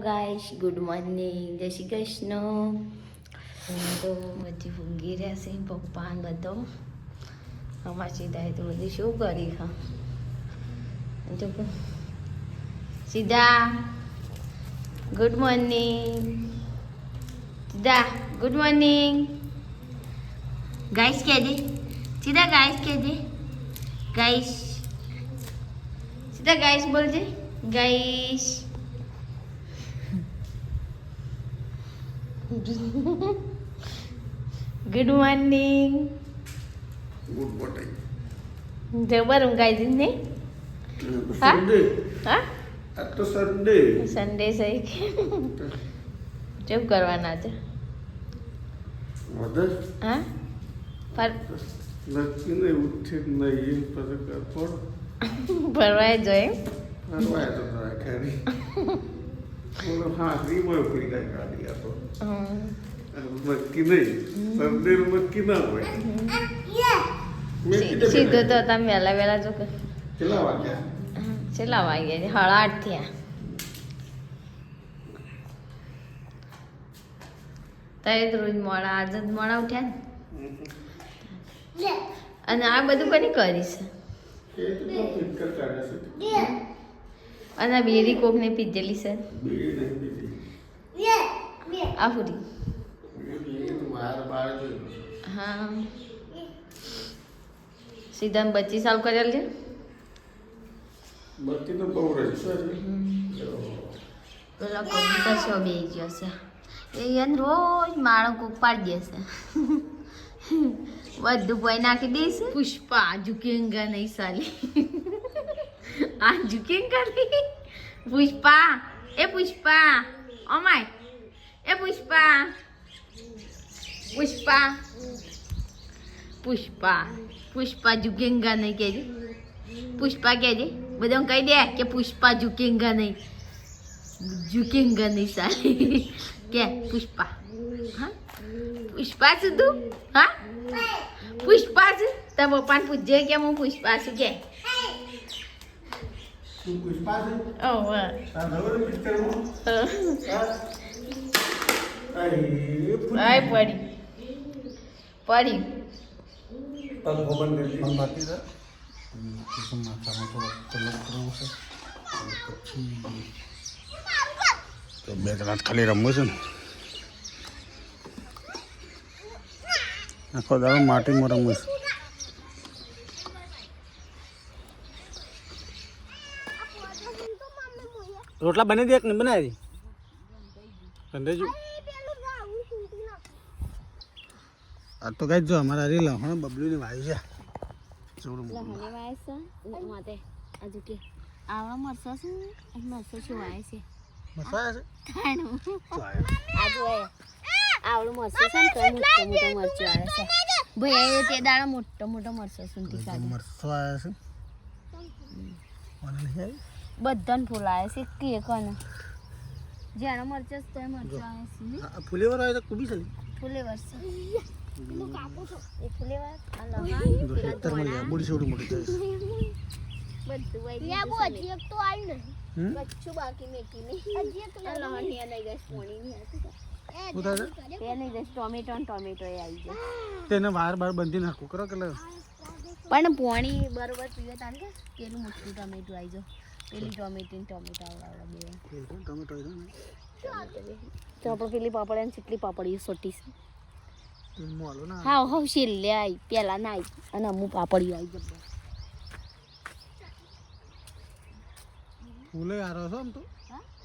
ગાઈશ good morning જય શ્રી કૃષ્ણ હું તો બધી ઊંઘી રહ્યા છે પપ્પા બધો. અમાર સીધા તો બધી શું કરી હા. તો સીધા. ગુડ મોર્નિંગ સીધા ગુડ મોર્નિંગ ગાઈશ કહેજે. સીધા ગાઈશ કહેજે. ગાઈશ સીધા guys બોલજે. Guys good morning good morning જબર ઊંઘાઈ જ નહીં હા? સન્ડે હા આ તો સન્ડે સન્ડે સહી કેમ કરવાના છે મધર હા પર નહીં ઉઠી નહીં પર કર પડો ફરવાય જોઈએ ફરવાય તો ખેરી નહીં ના હોય સીધો તો તમે વહેલા વહેલા જો કે કેટલા વાગ્યા છેલ્લા વાગ્યા આઠ થયા તારે રોજ મોડા આજે જ મોડા ઉઠ્યા ને અને આ બધું કોની કરીશ એ તો કમ્પ્લીટ કરતા રહેશે અને બેરી કોકને પીધેલી છે. આ ફૂરી હા. સીધા બચી સાવ કરેલ? છે બાકી તો બહુ રહેશે પેલા કબૂતર છો બે ગયો છે. એ એને રોજ માળો કોક પાડી દેશે બધું પોઈ નાખી દઈશ પુષ્પા ઝુકેંગા નહીં સાલી. આ ઝુકેંગા નહીં પુષ્પા, એ પુષ્પા અમાય એ પુષ્પા પુષ્પા પુષ્પા પુષ્પા ઝુકેંગા નહીં કહેજે. પુષ્પા કહેજે બધા કહી દે કે પુષ્પા ઝુકેંગા નહીં. ઝુકેંગા નહીં સારી કે પુષ્પા, હા? પુષ્પા છું તું? હા? પુષ્પા છું? તારા પપ્પાને પૂછજે કે હું પુષ્પા છું કે. પડી. પડી. તલ ભવન ને પણ બાકી છે પછી માથામાં થોડો કલર છે. પછી તો બે કલાક ખાલી રમવું છે ને. આખો દાડો માટીમાં રમવું છે. રોટલા બની દે ને બનાવી? કંદેજુ આ તો કઈ જો અમારા રીલ હમણાં બબલુની વાયુ છે. જોડું માતે આજુ કે આવા મરસા છે મરસો શું વાય છે? મરસો છે? તો આજુ આ જો આવડું મરસો છે ને તો મોટો મોટો મરચો આવે છે. ભાઈ તે દાડા મોટો મોટો મરસો સુધી કાઢે મરસો આવે છે મને નહીં આવી? બધાને ફૂલ આવે છે કે કોને જેનો મરચો છે તોય મરચો આવે છે. ફુલેવર આવે તો કુબી છે ફુલેવર વર્ષ એ ફૂલે વર્ષ આ જો લગાણ ખેતરમાં લે બુડી મોટી થાય છે. બધું વાઈ યા બો હજી એક તો આવી નહીં હમ? બાકી મેકી નહીં. હજી એક આ નહીં ગઈ પોણી નહીં છે? તે આવી પણ પોણી બરોબર પીવે તારે કે? પેલું મોટું ટોમેટો આવી જાય પેલી ટોમેટો ટોમેટો ટમેટો તો આપણે પેલી પાપડ અને ચીટલી પાપડી સોટી છે. હા હા છેલ્લે આવી પેલા ના આવી અને અમુક પાપડીઓ આવી જબ્બર ફૂલે હારો છો આમ તો?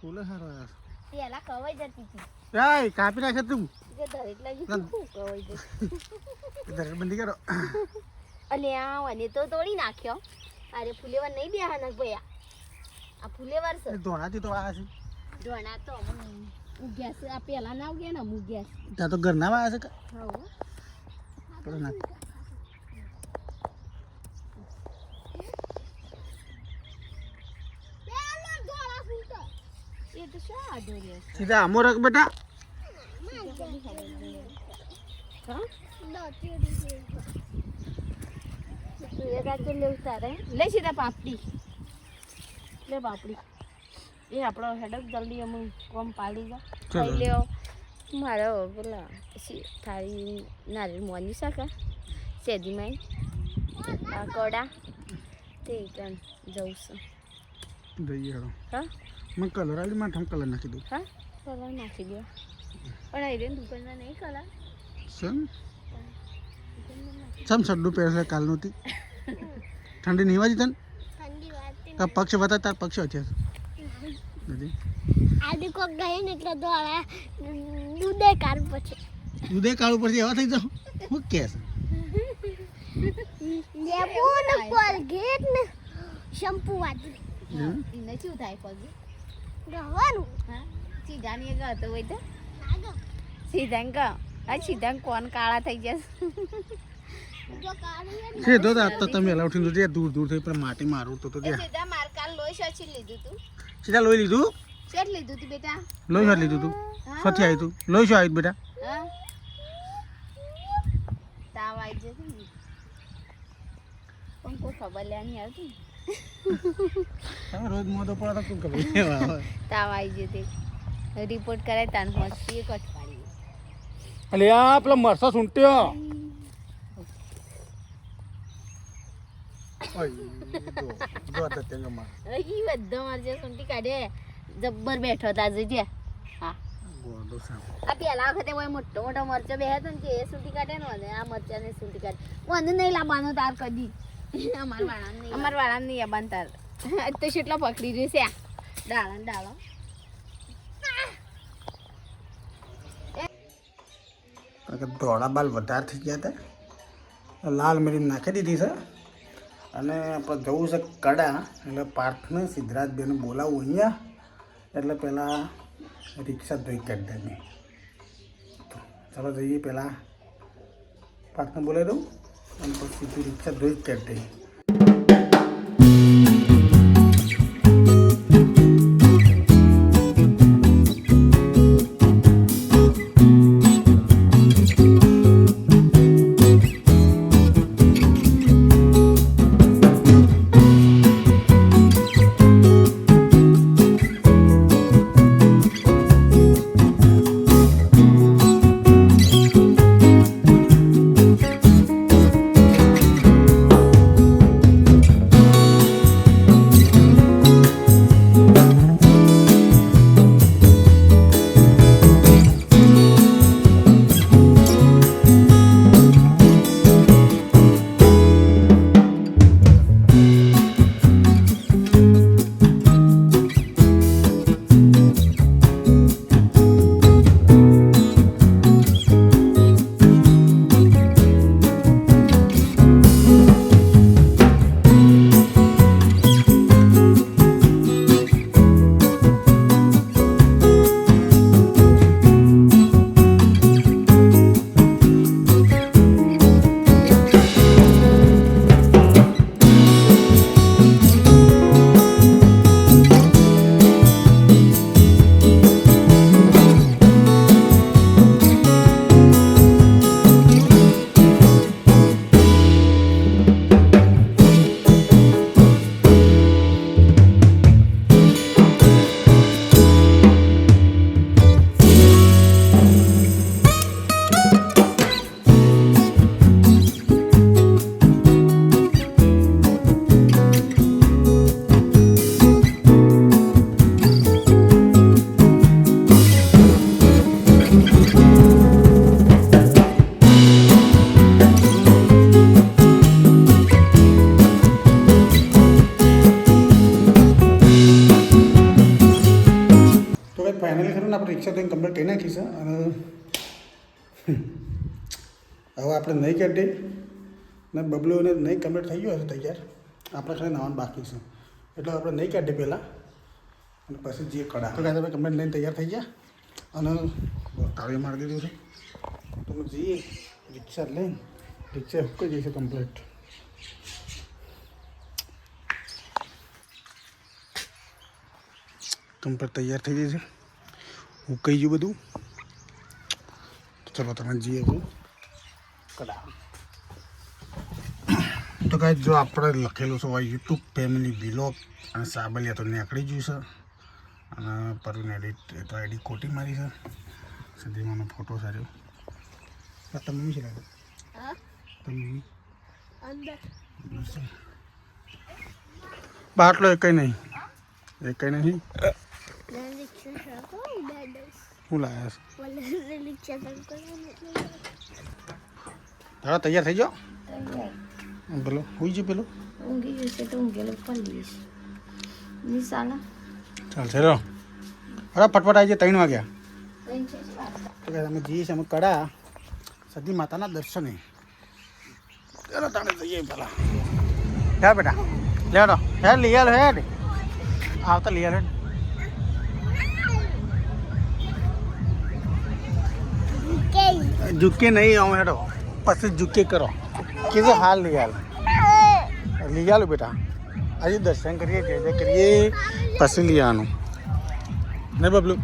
ફૂલે હારો આવ્યો પેલા કવાઈ જતી હતી. રાય કાપી નાખે તું. બંધી કરો. અને આ અને તોડી નાખ્યો. અરે ફૂલેવા નહીં ભયા ભૈયા. આ ફૂલે એ ધોણાથી તો આ છે. ધોણા તો ઉગ્યા છે આ પેલા ના ઉગ્યા ને ઉગ્યા છે ત્યાં તો ઘરના આવ્યા છે કે? હા પેલો ના. એ તો શું આધો રહ્યો સીધા આમો રખ બેટા. હા? તું એ લેવું તારે લે સીધા પાપડી. લે બાપડી. એ આપણો હેડક જલ્દી અમે કોમ પાડી જા. ચાલો. ખાઈ લ્યો. મારો પેલા થાળી નારિયેળ મોની શાક સેદી માઈ પકોડા. તે જવું છું? જઈએ હેડો હા? મેં કલર આલી માં કલર નાખી દઉં હા? કલર નાખી દો. પણ આઈ આઈરન દુકાનમાં નહીં કલર સમ સમ સડ્ડું પહેરશે કાલનું તી? ઠંડી નહીં વાજી તને? તાર પક્ષ બતા તાર પક્ષ અત્યારે નથી? આજે કોક ગઈ ને એટલે દોડા. દૂધે કાળ પછી. દૂધે કાળું પછી એવા થઈ જાવ. હું કે છે? લેબુ ને કોલગેટ ને શેમ્પુ વાતી ને શું થાય પગે? ગવાનું હા? સીધાની ગયો તો હોય તો? લાગો સીધા ગયો આ સીધા કોણ કાળા થઈ જશે? છે તો આ તો તમે એલા ઉઠીને જોજે દૂર દૂર થઈ પેલા માટી મારું તો તો ત્યાં સીધા માર કાલ લોહી સચી લીધું તું. સીધા લોહી લીધું? શેટ લીધું તું બેટા. લોહી શાત લીધું તું? સથી આવી તું? લોહી શું આવી બેટા? હા. તાવ આવી જશે પણ કોઈ ખબર લે નહીં આવતી? હવે રોજ મોઢો પડે તો શું ખબર તાવ આવી જતી રિપોર્ટ કરાય તાન હોસ્પિટલ કટ પાડી અલે આ પેલા મરસા સૂંટ્યો સુંટી કાઢે જબ્બર બેઠો તા જે વખતે મોટો મોટો મરચો બે હતો ને કાઢે ને અને ને સૂંટી કાઢે નહીં લાવવાનો તાર કદી અમાર વાળા નહીં અમાર વાળા નહીં આવવાનું તાર તો કેટલો પકડી રહ્યું છે ડાળા ડાળા દોડા બાલ વધારે થઈ ગયા લાલ મરી નાખી દીધી છે. અને આપણે જવું છે કડા, એટલે પાર્થને સિદ્ધરાજબેન બોલાવું અહીંયા. એટલે પહેલાં રિક્ષા ધોઈ કાઢી દે ચાલો જઈએ પહેલાં પાર્થને બોલાવી દઉં. અને પછી રિક્ષા ધોઈ જ કાઢી દઈએ. હવે આપણે નહીં કાઢી ને બબલુને નહીં કમ્પ્લીટ થઈ ગયો હશે તૈયાર. આપણે ખાલી નાવાનું બાકી છે. એટલે આપણે નહીં કાઢીએ પહેલાં. અને પછી જે કડા તો કાંઈ કમ્પ્લીટ લઈને તૈયાર થઈ ગયા. અને તાળીઓ મારી દીધું છે. તો હું જઈએ રિક્ષા લઈને રિક્ષા હુકાઈ જઈશું કમ્પ્લીટ કમ્પ્લીટ તૈયાર થઈ જશે હુકાઈ ગયું બધું. ચલો તમે જઈએ છો તો કાંઈ જો આપણે લખેલું છે યુટ્યુબ ફેમિલી વિલોગ અને સાબલિયા તો નીકળી ગયું છે. અને પરવીન એડિટ તો આઈડી ખોટી મારી છે. સદીમાનો ફોટો સાર્યો. તમે મમ્મી છે લાગે તમે? મમ્મી બાટલો એક નહીં. એક નહીં. શું લાયા છે? દાદા તૈયાર થઈ જાઓ? પેલો હોઈ છે પેલો? ઊંઘી ગયું છે તો ઊંઘેલો કરી દઈશ નિશાલા ચાલશે રહો અરે ફટફટ આવી જાય ત્રણ વાગ્યા જ અમે જઈએ છીએ અમે કડા સતી માતાના દર્શને. ચાલો તાણે જઈએ પેલા. હે બેટા. લેડો હે લઈ આલો હેડ આવતા લઈ આલો ઝુકે નહીં આવું હેડો. પછી ઝુકે કરો કીધું હાલ લઈ આલો લઈ આલો બેટા આજે દર્શન કરીએ જય જય કરીએ પછી લઈ આવવાનું નહીં બબલું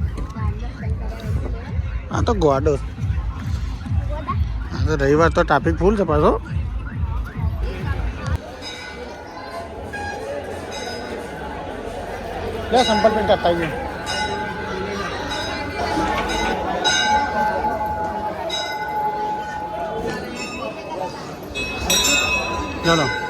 આ તો ગોડો આ તો રવિવાર તો ટ્રાફિક ફૂલ છે પાછો લે સંપલ પેન્ટ કરતા આવીએ ચાલો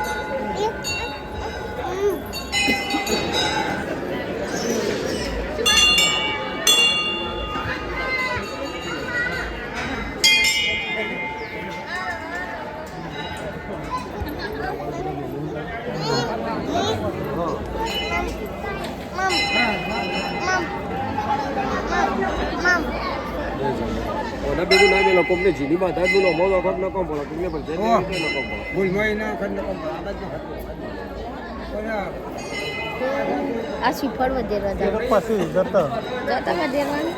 Ona biru na mi lo komne jini ba da bulo mo lo kok na kom bola komne bal jeni Oh. na kom bola. ભૂલમાં ના ખંડ કોમ આ શ્રીફળ વધેરવા એ તો જાય પછી જતો જતા વધેરવાની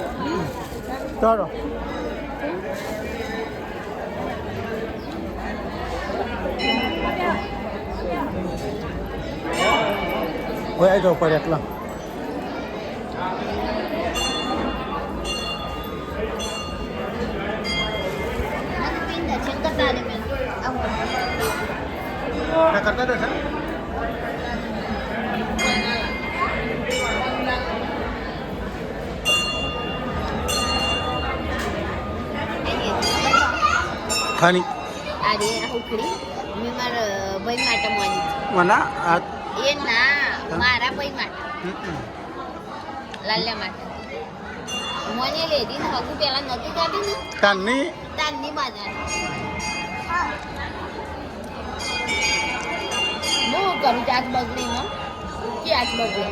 ચાલો હોય જાવ પડે એટલા કરતા દર્શન ખાની. અરે હુકડી મે માર ભાઈ માટે મોની. મના? આ એ ના મારા ભાઈ માટે. લાલ્યા માટે. મોને લેડી ને હગું પેલા નતી કાઢી ને? તાની તાની બાજા હું કરું ચાક બગડીમાં આજ બગડે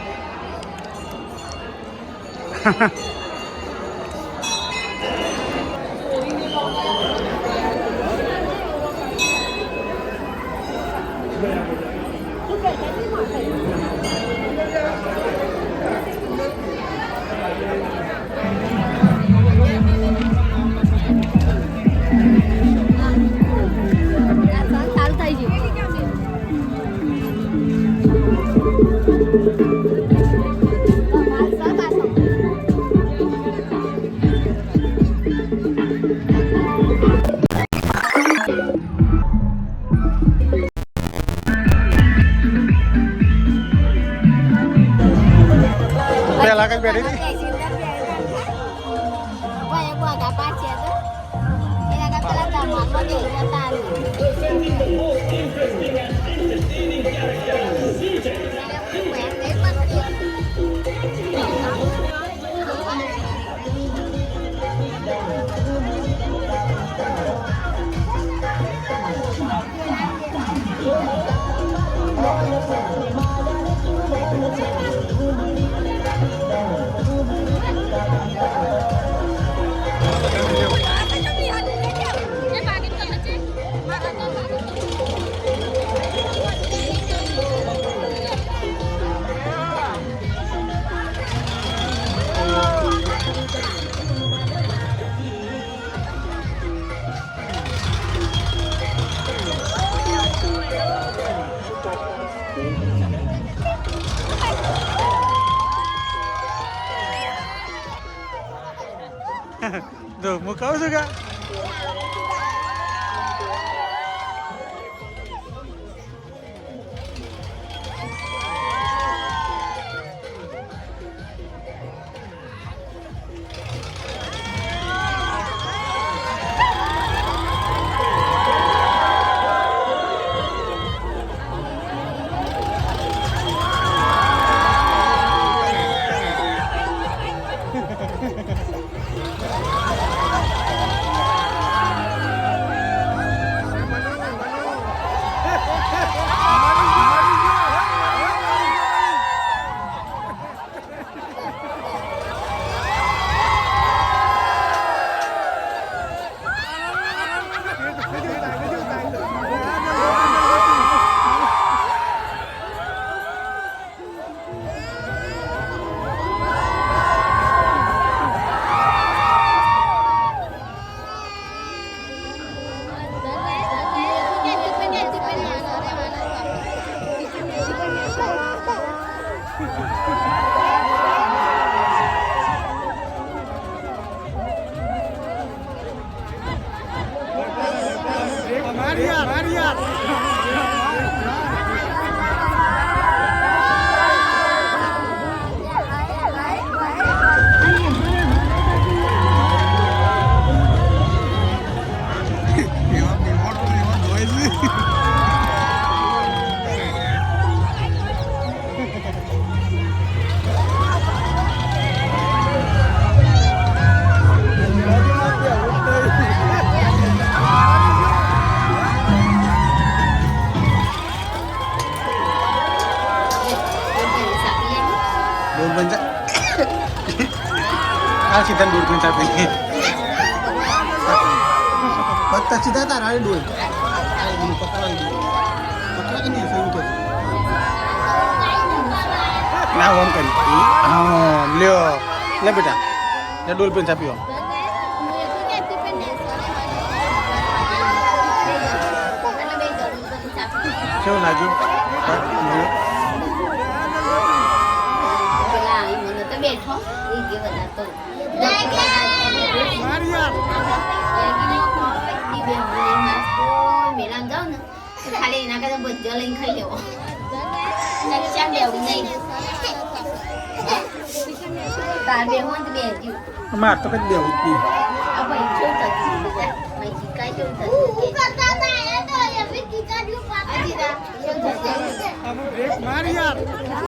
Defending the most interesting and entertaining characters. Ariar, Ariar. આ સીધા દૂર પણ ચાપી બધા સીધા તારા આ ડોલ. ના ઓમ કરી. હા લ્યો. લે બેટા. લે ડોલ પેન ચાપી કેવું લાગ્યું? બેઠો. એ કે બધા તો. ખાલી એના કરતા બધો લઈને ખાઈ લેવો નકશા લેવું નહીં તાર બે હું બે માર તો કઈ દેવું એ તો એવી ટીકા જેવું પાછળ અજીતા કેવું થતું